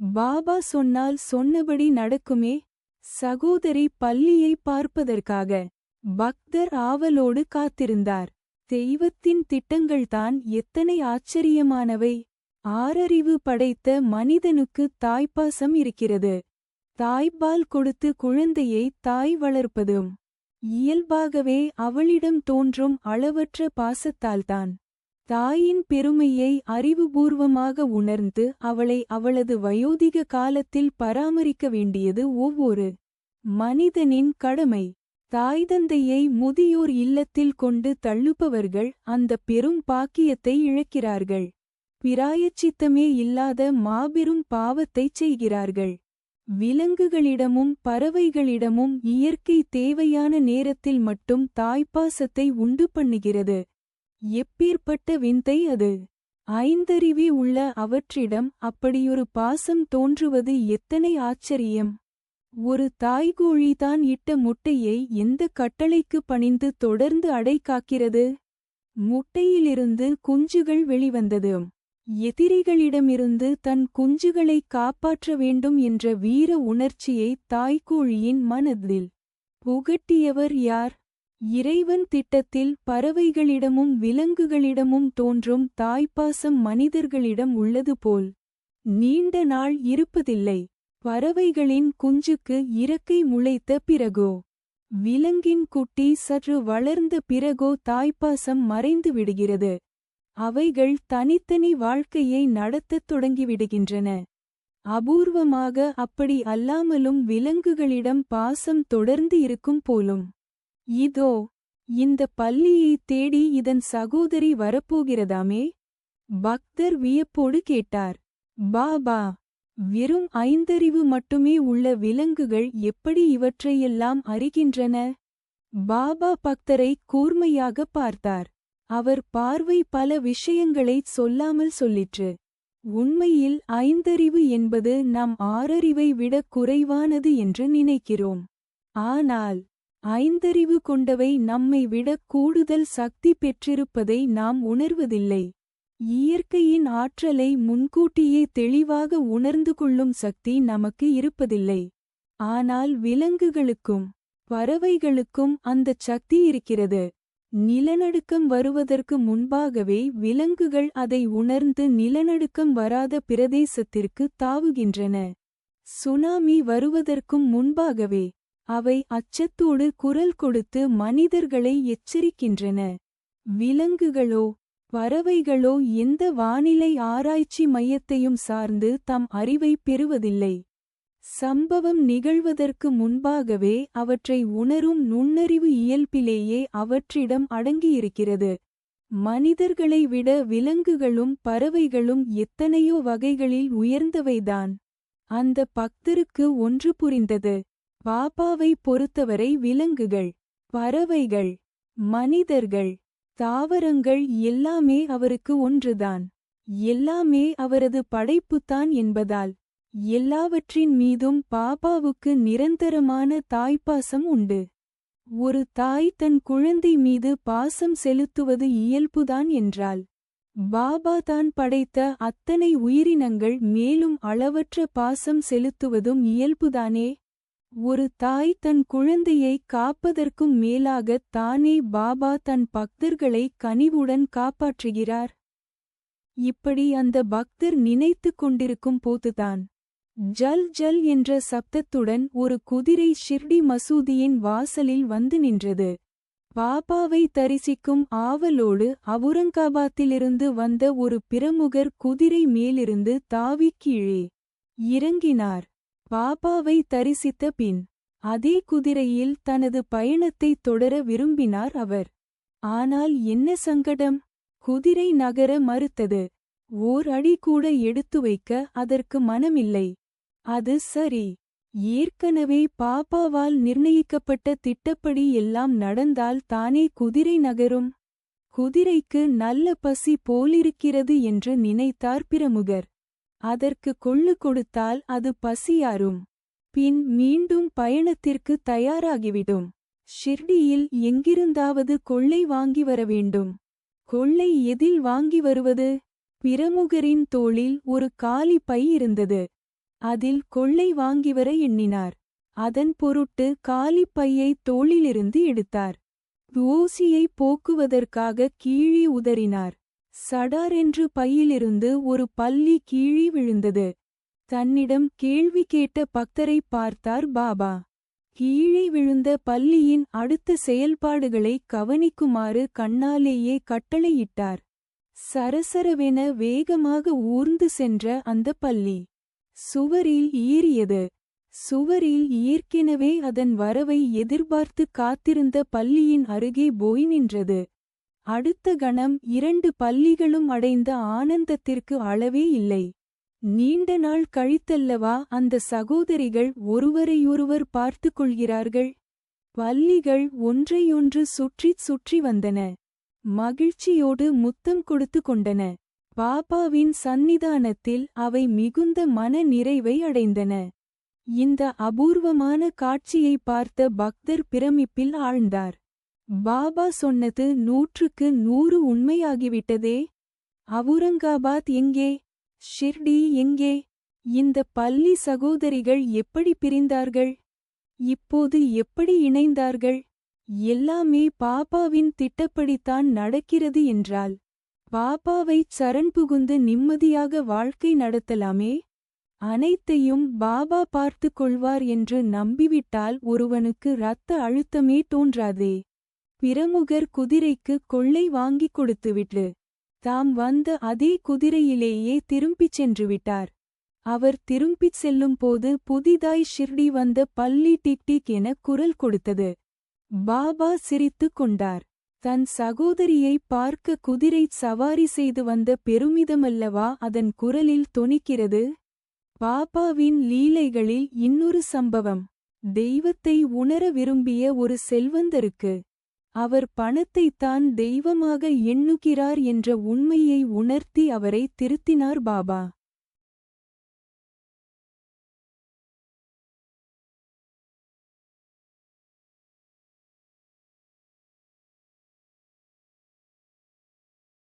பாபா சொன்னால் சொன்னபடி நடக்குமே? சகோதரி பள்ளியை பார்ப்பதற்காக பக்தர் ஆவலோடு காத்திருந்தார். தெய்வத்தின் திட்டங்கள்தான் எத்தனை ஆச்சரியமானவை. ஆறறிவு படைத்த மனிதனுக்கு தாய்ப்பாசம் இருக்கிறது. தாய்ப்பால் கொடுத்து குழந்தையை தாய் வளர்ப்பதும் இயல்பாகவே அவளிடம் தோன்றும் அளவற்ற பாசத்தால்தான். தாயின் பெருமையை அறிவுபூர்வமாக உணர்ந்து அவளை அவளது வயோதிக காலத்தில் பராமரிக்க வேண்டியது ஒவ்வொரு மனிதனின் கடமை. தாய் தந்தையை முதியோர் இல்லத்தில் கொண்டு தள்ளுபவர்கள் அந்த பெரும் பாக்கியத்தை இழக்கிறார்கள். பிராயச்சித்தமே இல்லாத மாபெரும் பாவத்தைச் செய்கிறார்கள். விலங்குகளிடமும் பறவைகளிடமும் இயற்கை தேவையான நேரத்தில் மட்டும் தாய்ப்பாசத்தை உண்டு பண்ணுகிறது. எப்பேற்பட்ட விந்தை அது? ஐந்தறிவி உள்ள அவற்றிடம் அப்படியொரு பாசம் தோன்றுவது எத்தனை ஆச்சரியம். ஒரு தாய்கோழிதான் இட்ட முட்டையை எந்த கட்டளைக்கு பணிந்து தொடர்ந்து அடை காக்கிறது? முட்டையிலிருந்து குஞ்சுகள் வெளிவந்தது. எதிரிகளிடமிருந்து தன் குஞ்சுகளை காப்பாற்ற வேண்டும் என்ற வீர உணர்ச்சியை தாய்கோழியின் மனதில் புகட்டியவர் யார்? இறைவன் திட்டத்தில் பறவைகளிடமும் விலங்குகளிடமும் தோன்றும் தாய்ப்பாசம் மனிதர்களிடம் உள்ளது போல். நீண்ட நாள் இருப்பதில்லை. பறவைகளின் குஞ்சுக்கு இறக்கை முளைத்த பிறகோ? விலங்கின் குட்டி சற்று வளர்ந்த பிறகோ தாய்ப்பாசம் மறைந்து விடுகிறது. அவைகள் தனித்தனி வாழ்க்கையை நடத்தத் தொடங்கிவிடுகின்றன. அபூர்வமாக அப்படி அல்லாமலும் விலங்குகளிடம் பாசம் தொடர்ந்து இருக்கும் போலும். இதோ இந்த பள்ளியை தேடி இதன் சகோதரி வரப்போகிறதாமே? பக்தர் வியப்போடு கேட்டார். பாபா வெறும் ஐந்தறிவு மட்டுமே உள்ள விலங்குகள் எப்படி இவற்றையெல்லாம் அறிகின்றன? பாபா பக்தரை கூர்மையாக பார்த்தார். அவர் பார்வை பல விஷயங்களைச் சொல்லாமல் சொல்லிற்று. உண்மையில் ஐந்தறிவு என்பது நாம் ஆறறிவை விட குறைவானது என்று நினைக்கிறோம். ஆனால் ஐந்தறிவு கொண்டவை நம்மை விட கூடுதல் சக்தி பெற்றிருப்பதை நாம் உணர்வதில்லை. இயற்கையின் ஆற்றலை முன்கூட்டியே தெளிவாக உணர்ந்து கொள்ளும் சக்தி நமக்கு இருப்பதில்லை. ஆனால் விலங்குகளுக்கும் பறவைகளுக்கும் அந்தச் சக்தி இருக்கிறது. நிலநடுக்கம் வருவதற்கு முன்பாகவே விலங்குகள் அதை உணர்ந்து நிலநடுக்கம் வராத பிரதேசத்திற்கு தாவுகின்றன. சுனாமி வருவதற்கும் முன்பாகவே அவை அச்சத்தோடு குரல் கொடுத்து மனிதர்களை எச்சரிக்கின்றன. விலங்குகளோ பறவைகளோ எந்த வானிலை ஆராய்ச்சி மையத்தையும் சார்ந்து தம் அறிவை பெறுவதில்லை. சம்பவம் நிகழ்வதற்கு முன்பாகவே அவற்றை உணரும் நுண்ணறிவு இயல்பிலேயே அவற்றிடம் அடங்கியிருக்கிறது. மனிதர்களை விட விலங்குகளும் பறவைகளும் எத்தனையோ வகைகளில் உயர்ந்தவைதான். அந்த பக்தருக்கு ஒன்று புரிந்தது. பாப்பாவை பொறுத்தவரை விலங்குகள் பறவைகள் மனிதர்கள் தாவரங்கள் எல்லாமே அவருக்கு ஒன்றுதான். எல்லாமே அவரது படைப்புத்தான் என்பதால் எல்லாவற்றின் மீதும் பாப்பாவுக்கு நிரந்தரமான தாய்ப்பாசம் உண்டு. ஒரு தாய் தன் குழந்தை மீது பாசம் செலுத்துவது இயல்புதான் என்றால் பாபா தான் படைத்த அத்தனை உயிரினங்கள் மேலும் அளவற்ற பாசம் செலுத்துவதும் இயல்புதானே? ஒரு தாய் தன் குழந்தையை காப்பதற்கும் மேலாகத் தானே பாபா தன் பக்தர்களை கனிவுடன் காப்பாற்றுகிறார். இப்படி அந்த பக்தர் நினைத்துக் கொண்டிருக்கும் போதுதான் ஜல் ஜல் என்ற சப்தத்துடன் ஒரு குதிரை ஷிர்டி மசூதியின் வாசலில் வந்து நின்றது. பாபாவை தரிசிக்கும் ஆவலோடு அவுரங்காபாத்திலிருந்து வந்த ஒரு பிரமுகர் குதிரை மேலிருந்து தாவிக் கீழே இறங்கினார். பாபாவை தரிசித்த பின் அதே குதிரையில் தனது பயணத்தைத் தொடர விரும்பினார் அவர். ஆனால் என்ன சங்கடம்? குதிரை நகர மறுத்தது. ஓர் அடி கூட எடுத்து வைக்க அதற்கு மனமில்லை. அது சரி. ஏற்கனவே பாப்பாவால் நிர்ணயிக்கப்பட்ட திட்டப்படி எல்லாம் நடந்தால் தானே குதிரை நகரும்? குதிரைக்கு நல்ல பசி போலிருக்கிறது என்று நினைத்தார் பிரமுகர். அதற்கு கொள்ளு கொடுத்தால் அது பசியாரும் பின் மீண்டும் பயணத்திற்கு தயாராகிவிடும். ஷிர்டியில் எங்கிருந்தாவது கொள்ளை வாங்கி வர வேண்டும். கொள்ளை எதில் வாங்கி வருவது? பிரமுகரின் தோளில் ஒரு காலி பை இருந்தது. அதில் கொள்ளை வாங்கிவர எண்ணினார். அதன் பொருட்டு காலி பையை தோளிலிருந்து எடுத்தார். ஓசியை போக்குவதற்காக கீழே உதறினார். சடாரென்று பையிலிருந்து ஒரு பல்லி கீழி விழுந்தது. தன்னிடம் கேள்வி கேட்ட பக்தரைப் பார்த்தார் பாபா. கீழே விழுந்த பல்லியின் அடுத்த செயல்பாடுகளை கவனிக்குமாறு கண்ணாலேயே கட்டளையிட்டார். சரசரவென வேகமாக ஊர்ந்து சென்ற அந்த பல்லி. சுவரில் ஈறியது சுவரில் ஏற்கெனவே அதன் வரவை எதிர்பார்த்து காத்திருந்த பல்லியின் அருகே போய் நின்றது. அடுத்த கணம் இரண்டு பள்ளிகளும் அடைந்த ஆனந்தத்திற்கு அளவே இல்லை. நீண்ட நாள் கழித்தல்லவா அந்த சகோதரிகள் ஒருவரையொருவர் பார்த்து கொள்கிறார்கள். பள்ளிகள் ஒன்றையொன்று சுற்றிச் சுற்றி வந்தன. மகிழ்ச்சியோடு முத்தம் கொடுத்து கொண்டன. பாபாவின் சந்நிதானத்தில் அவை மிகுந்த மன நிறைவை அடைந்தன. இந்த அபூர்வமான காட்சியை பார்த்த பக்தர் பிரமிப்பில் ஆழ்ந்தார். பாபா சொன்னது நூற்றுக்கு நூறு உண்மையாகிவிட்டதே. அவுரங்காபாத் எங்கே? ஷிர்டி எங்கே? இந்த பள்ளி சகோதரிகள் எப்படி பிரிந்தார்கள்? இப்போது எப்படி இணைந்தார்கள்? எல்லாமே பாபாவின் திட்டப்படித்தான் நடக்கிறது என்றால் பாபாவைச் சரண் புகுந்து நிம்மதியாக வாழ்க்கை நடத்தலாமே? அனைத்தையும் பாபா பார்த்து கொள்வார் என்று நம்பிவிட்டால் ஒருவனுக்கு இரத்த அழுத்தமே தோன்றாதே. பிரமுகர் குதிரைக்கு கொள்ளை வாங்கிக் கொடுத்துவிட்டு தாம் வந்த அதே குதிரையிலேயே திரும்பிச் சென்று விட்டார். அவர் திரும்பிச் செல்லும்போது புதிதாய் ஷிர்டி வந்த பள்ளி டிக் டிக் என குரல் கொடுத்தது. பாபா சிரித்துக் கொண்டார். தன் சகோதரியை பார்க்க குதிரை சவாரி செய்து வந்த பெருமிதமல்லவா அதன் குரலில் தொனிக்கிறது. பாபாவின் லீலைகளில் இன்னொரு சம்பவம். தெய்வத்தை உணர விரும்பிய ஒரு செல்வந்தருக்கு அவர் பணத்தைத்தான் தெய்வமாக எண்ணுகிறார் என்ற உண்மையை உணர்த்தி அவரை திருத்தினார் பாபா.